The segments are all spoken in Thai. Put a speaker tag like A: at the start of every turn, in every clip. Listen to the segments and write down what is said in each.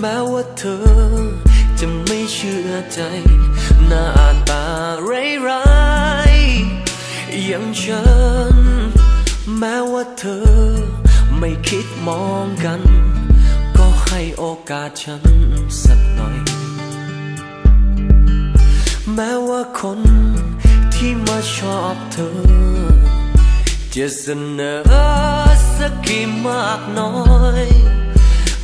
A: แม้ว่าเธอจะไม่เชื่อใจ หน้าตาร้ายๆอย่างฉัน แม้ว่าเธอไม่คิดมองกัน ก็ให้โอกาสฉันสักหน่อย แม้ว่าคนที่มาชอบเธอ จะเสนอสักกี่มากน้อย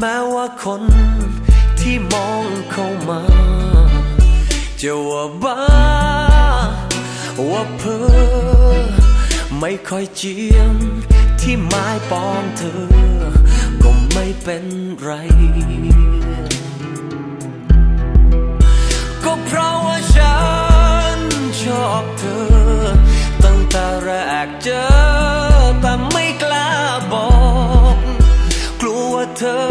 A: แม้ว่าคนที่มองเข้ามา จะว่าบ้า ว่าเพ้อไม่ค่อยเจียม ที่ไม้ปองเธอ ก็ไม่เป็นไร ก็เพราะว่าฉัน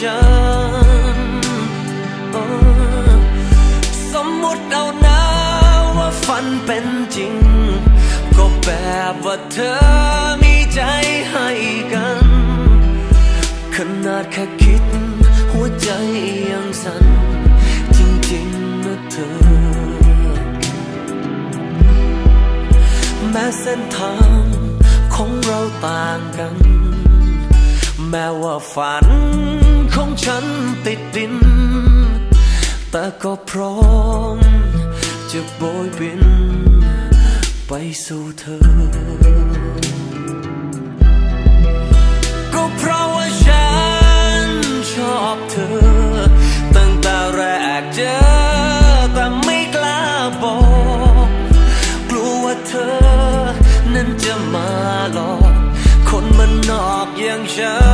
A: ฉันสมมุติเอานะว่าฝันเป็นจริง ก็แบบว่าเธอมีใจให้กัน ขนาดแค่คิด หัวใจยังสั่นจริงๆนะเธอ แม้เส้นทางของเราต่างกัน แม้ว่าฝัน ของฉันติดดิน แต่ก็พร้อมจะโบยบิน ไปสู่เธอ ก็เพราะว่าฉันชอบเธอ ตั้งแต่แรกเจอแต่ไม่กล้าบอก กลัวว่าเธอ นั้นจะมาหลอก คนมันนอกอย่างฉัน